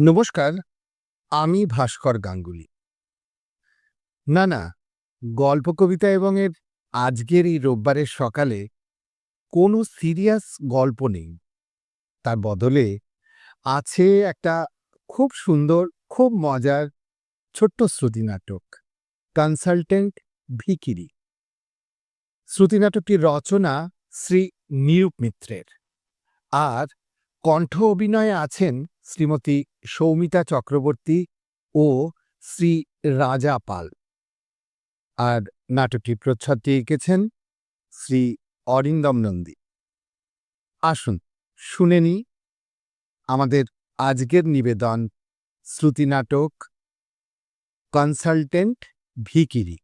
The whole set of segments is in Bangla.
নমস্কার, আমি ভাস্কর গাঙ্গুলি। না না, গল্প, কবিতা এবং এর আজকের এই রোববারের সকালে কোনো সিরিয়াস গল্প নেই। তার বদলে আছে একটা খুব সুন্দর, খুব মজার ছোট্ট শ্রুতি নাটক, কনসালটেন্ট ভিকিরি। শ্রুতি নাটকটির রচনা শ্রী নিরূপ মিত্রের। আর কণ্ঠ অভিনয়ে আছেন শ্রীমতী সৌমিতা চক্রবর্তী ও শ্রী রাজা পাল। আর নাটকটির প্রচ্ছদটি এঁকেছেন শ্রী অরিন্দম নন্দী। আসুন শুনে নি আমাদের আজকের নিবেদন শ্রুতি নাটক কনসালটেন্ট ভিকিরি।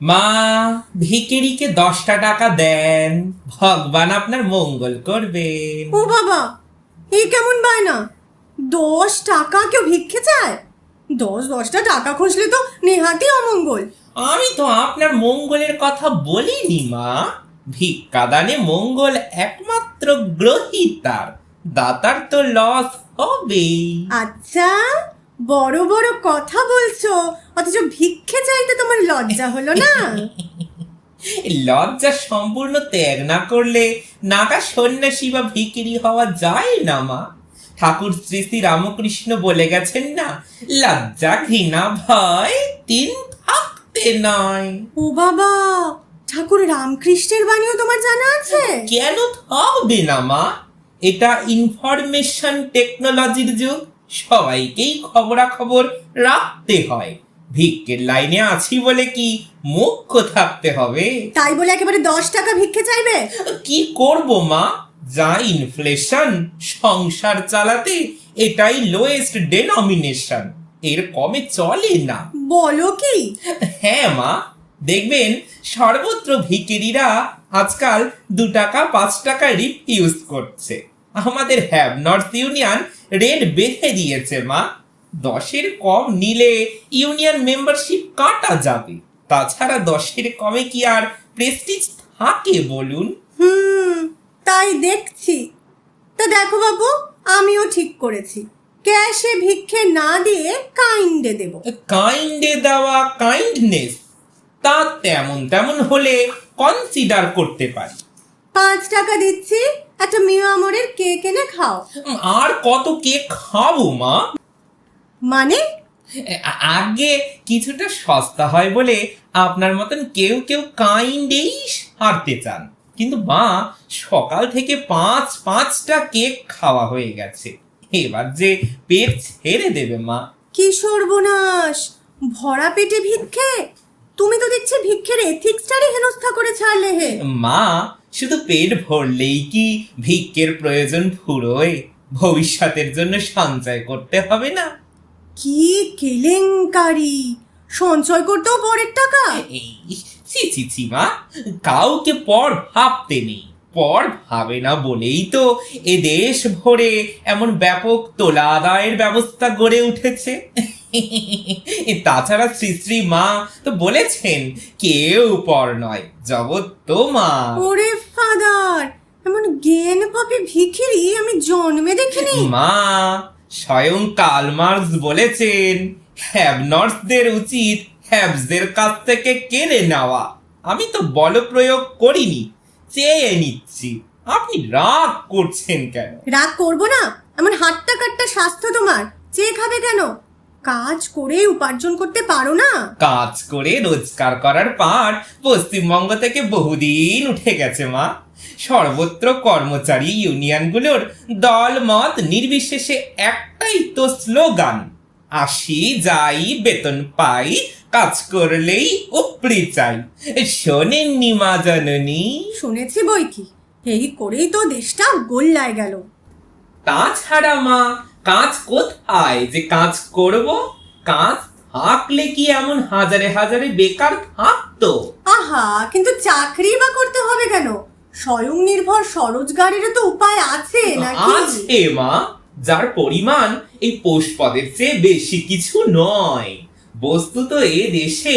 মা ভিকিরিকে দশটা টাকা দেন। ভগবান আপনার মঙ্গল করবে ও বাবা এ কেমন বায়না? দশ টাকা কেউ ভিক্ষে চায়? দশ দশটা টাকা খুঁজলে তো নেহাতি অমঙ্গল। আমি তো আপনার মঙ্গলের কথা বলিনি মা। ভিক্ষাদানে মঙ্গল একমাত্র গ্রহিতার দাতার তো লস হবেই। আচ্ছা বড় বড় কথা বলছো। অথচ ভিক্ষে চাইতে তোমার লজ্জা হলো না? লজ্জা সম্পূর্ণ ত্যাগ না করলে নাকা সন্ন্যাসী বা ভিকিরি হওয়া যায় না মা। ঠাকুর শ্রী শ্রী রামকৃষ্ণ বলে গেছেন না লজ্জা ঘৃণা ভয় তিন থাকতে নয়। ও বাবা ঠাকুর রামকৃষ্ণের বাণীও তোমার জানা আছে? কেন থাকবে না মা? এটা ইনফরমেশন টেকনোলজির যুগ। সবাইকেই খবরাখবর রাখতে হয়। ভিক্ষের লাইনে আছি বলে কি মুখ্য থাকতে হবে? তাই বলে একেবারে দশ টাকা ভিক্ষে চাইবে? কি করব মা? যা ইনফ্লেশন সংসার চালাতে এটাই লোয়েস্ট ডেনমিনেশন এর কমে চলে না। বলো কি? হ্যাঁ মা দেখবেন সর্বত্র ভিকিরিরা আজকাল দু টাকা পাঁচ টাকা রিপ ইউজ করছে। আমাদের হ্যাভ নর্থ ইউনিয়ন রেট বেঁধে দিয়েছে মা। দশের কম নিলে ইউনিয়ন মেম্বারশিপ কাটা যাবে। তাছাড়া দশের কমে কি আর প্রেস্টিজ থাকে বলুন? হুম তাই দেখছি। তা দেখো বাবু আমিও ঠিক করেছি। ক্যাশে ভিক্ষে না দিয়ে কাইন্ডে দেব। কাইন্ডে দেওয়া কাইন্ডনেস তা তেমন তেমন হলে কনসিডার করতে পারি। পাঁচ টাকা দিচ্ছি একটা মিও আমরের কেক এনে খাও। আর কত কেক খাব মা? মানে? আগে কিছুটা সস্তা হয় বলে আপনার মতন কেউ কেউ কাইন্ডেই হারতে চান। কিন্তু মা সকাল থেকে পাঁচ পাঁচটা কেক খাওয়া হয়ে গেছে। এবার যে পেট ছেড়ে দেবে মা। কি সর্বনাশ! ভরা পেটে ভিক্ষে? তুমি তো দেখছি ভিক্ষের এথিক্সটারই হেনস্থা করে ছাড়লে হে। মা শুধু পেট ভরলেই কি ভিক্ষের প্রয়োজন ফুরোয় ভবিষ্যতের জন্য সঞ্চয় করতে হবে না। কি কেলেঙ্কারি? সঞ্চয় করতেও পরের টাকা? এই ছি ছি ছি মা। কাউকে পর ভাবতে নেই। পর ভাবে না বলেই তো এ দেশ ভরে এমন ব্যাপক তোলা আদায়ের ব্যবস্থা গড়ে উঠেছে। তাছাড়া শ্রী শ্রী মা তো বলেছেন কেউ পর নয় জগৎ তো মা ওরে ফাদার এমন জ্ঞান পাপি ভিখিরি আমি জন্মে দেখিনি। মা স্বয়ং কাল মার্কস বলেছেন হ্যাবনর্সদের উচিত হ্যাবসদের কাছ থেকে কেড়ে নেওয়া। আমি তো বল প্রয়োগ করিনি। চেয়ে নিচ্ছি। আপনি রাগ করছেন কেন? রাগ করব না? এমন হাট্টা কাট্টা স্বাস্থ্য তোমার। চেয়ে খাবে কেন? কাজ করে উপার্জন করতে পারো না। কাজ করে রোজগার করার পাট পশ্চিমবঙ্গ থেকে বহুদিন উঠে গেছে মা। সর্বত্র কর্মচারী ইউনিয়নগুলোর দল মত নির্বিশেষে একটাই তো স্লোগান আসি যাই বেতন পাই কাজ করলেই উপরি চাই। শোনেননি মা জননী? শুনেছি বই কি। এই করেই তো দেশটা গোল্লায় গেল। তাছাড়া মা কাজ কোথায়? যে কাজ করব কাজ থাকলে কি এমন হাজারে হাজারে বেকার থাকতো? আহা কিন্তু চাকরি বা করতে হবে কেন? স্বয়ং নির্ভর স্বরোজগারেরও তো উপায় আছে নাকি? আছে মা যার পরিমাণ এই পোষপদের চেয়ে বেশি কিছু নয়। বস্তুত এ দেশে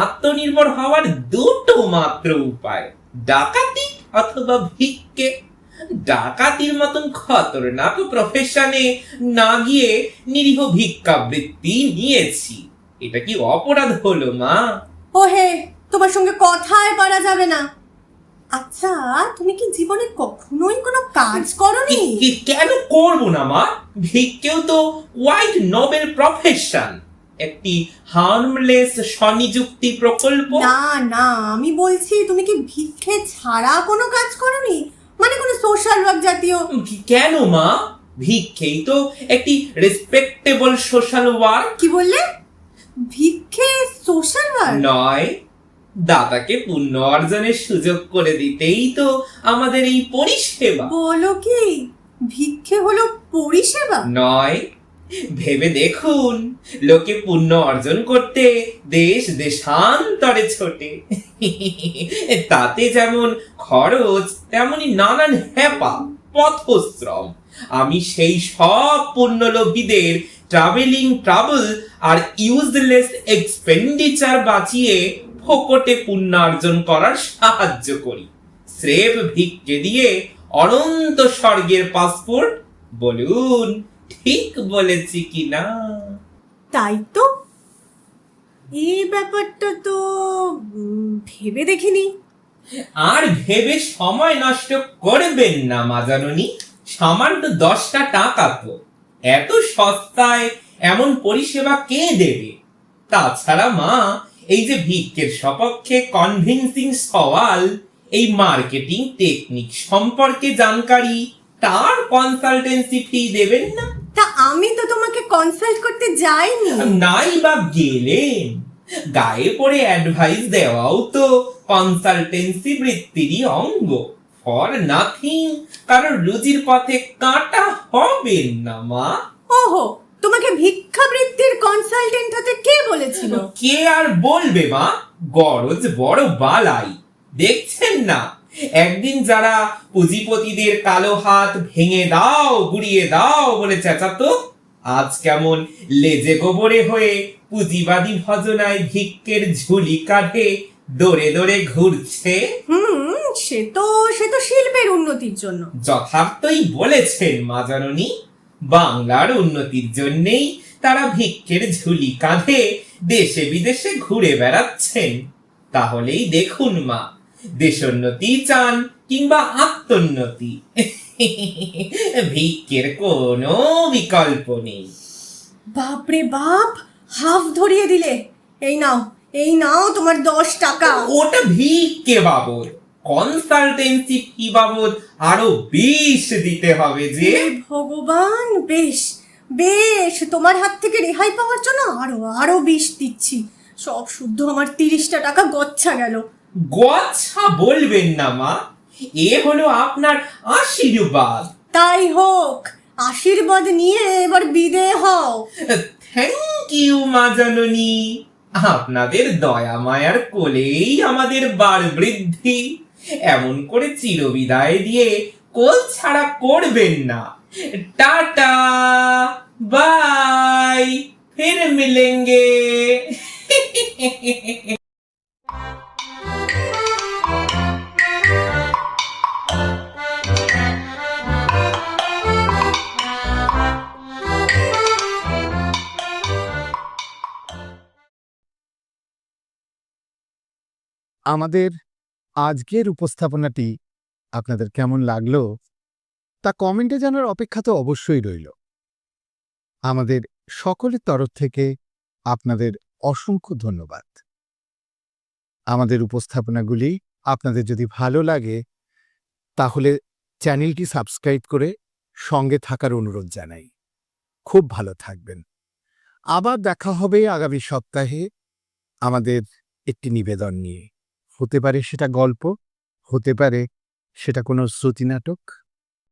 আত্মনির্ভর হওয়ার দুটো মাত্র উপায় ডাকাতি অথবা ভিক্ষে। ডাকাতির মতন খতরনাক প্রফেশনে না গিয়ে নিরীহ ভিক্ষাবৃত্তি নিয়েছি। এটা কি অপরাধ হলো মা? ও হে তোমার সঙ্গে কথায় পারা যাবে না। আচ্ছা তুমি কি জীবনে কখনোই কোনো কাজ করনি? কেন করব না মা? ভিক্ষেও তো হোয়াইট নোবেল প্রফেশন একটি হার্মলেস স্বনিযুক্তি প্রকল্প? না না আমি বলছি তুমি কি ভিক্ষে ছাড়া কোনো কাজ করনি? মানে কোনো সোশ্যাল ওয়ার্ক জাতীয়? কেন মা? ভিক্ষেই তো একটি রেসপেক্টেবল সোশ্যাল ওয়ার্ক কি বললে? ভিক্ষে সোশ্যাল ওয়ার্ক নয় দাতাকে পুণ্য অর্জনের সুযোগ করে দিতেই তো আমাদের এই পরিষেবা। বলো কি ভিক্ষে হলো পরিষেবা? নয় ভেবে দেখুন, লোকে পুণ্য অর্জন করতে দেশ দেশান্তরে ছোটে। তাতে যেমন খরচ, তেমনি নানান হ্যাপা পথশ্রম। আমি সেই সব পুণ্যলোভীদের ট্রাভেলিং ট্রাভেল আর ইউজলেস এক্সপেন্ডিচার বাঁচিয়ে ফোকটে পুণ্যার্জন করার সাহায্য করি। স্রেফ ভিক্ষে দিয়ে অনন্ত স্বর্গের পাসপোর্ট বলুন। ঠিক বলেছি কি না তাই তো। এই ব্যাপারটা তো উম, ভেবে দেখিনি। আর ভেবে সময় নষ্ট করবেন না মা জাননী। সামান্য দশটা টাকা তো। এত সস্তায় এমন পরিষেবা কে দেবে? তাছাড়া মা এই যে ভিক্ষের সপক্ষে কনভিন্সিং সওয়াল এই মার্কেটিং টেকনিক সম্পর্কে জানকারি তার কনসালটেন্সি ফি দেবেন না। তা আমি তো তোমাকে কনসাল্ট করতে যাইনি। নাই বা গেলেন গায়ে পড়ে অ্যাডভাইস দেওয়াও তো কনসালটেন্সি বৃত্তিরই অঙ্গ। ফর নাথিং কারণ রুজির পথে কাটা হবেন না মা। ওহো তোমাকে ভিক্ষাবৃত্তির কনসালটেন্ট হতে কে বলেছিল? কে আর বলবে মা? গরজ বড় বালাই। দেখছেন না? একদিন যারা পুঁজিপতিদের কালো হাত ভেঙে দাও গুড়িয়ে দাও বলে চেঁচাতো আজ কেমন লেজে গোবরে হয়ে পুঁজিবাদী ভজনায় ভিক্ষের ঝুলি কাঁধে দৌড়ে দৌড়ে ঘুরছে। হুম সে তো সে তো শিল্পের উন্নতির জন্য। যথার্থই বলেছেন মা জননী বাংলার উন্নতির জন্যেই তারা ভিক্ষের ঝুলি কাঁধে দেশে বিদেশে ঘুরে বেড়াচ্ছেন। তাহলেই দেখুন মা দেশোন্নতি চান কিংবা আত্মোন্নতি? ভিক্ষের কোনো বিকল্প নেই। বাপরে বাপ হাফ ধরিয়ে দিলে। এই নাও এই নাও তোমার দশ টাকা। ওটা ভিক্ষে বাবদ কনসালটেন্সি ফি বাবদ আরও বেশ দিতে হবে যে। ভগবান বেশ বেশ তোমার হাত থেকে রেহাই পাওয়ার জন্য আরও আরও বিষ দিচ্ছি। সব শুদ্ধ আমার তিরিশটা টাকা গচ্ছা গেল। গচ্ছা বলবেন না মা। এ হলো আপনার আশীর্বাদ। তাই হোক আশীর্বাদ নিয়ে এবার বিদে হও। থ্যাংক ইউ মা জননী। আপনাদের দয়া মায়ার কোলেই আমাদের বার বৃদ্ধি। এমন করে চিরবিদায় দিয়ে কোল ছাড়া করবেন না। Tata bye. ফির মিলেঙ্গে। আমাদের আজকের উপস্থাপনাটি আপনাদের কেমন লাগল তা কমেন্টে জানার অপেক্ষা তো অবশ্যই রইল। আমাদের সকলের তরফ থেকে আপনাদের অসংখ্য ধন্যবাদ। আমাদের উপস্থাপনাগুলি আপনাদের যদি ভালো লাগে, তাহলে চ্যানেলটি সাবস্ক্রাইব করে সঙ্গে থাকার অনুরোধ জানাই। খুব ভালো থাকবেন। আবার দেখা হবে আগামী সপ্তাহে আমাদের একটি নিবেদন নিয়ে। হতে পারে সেটা গল্প হতে পারে সেটা কোনো শ্রুতি নাটক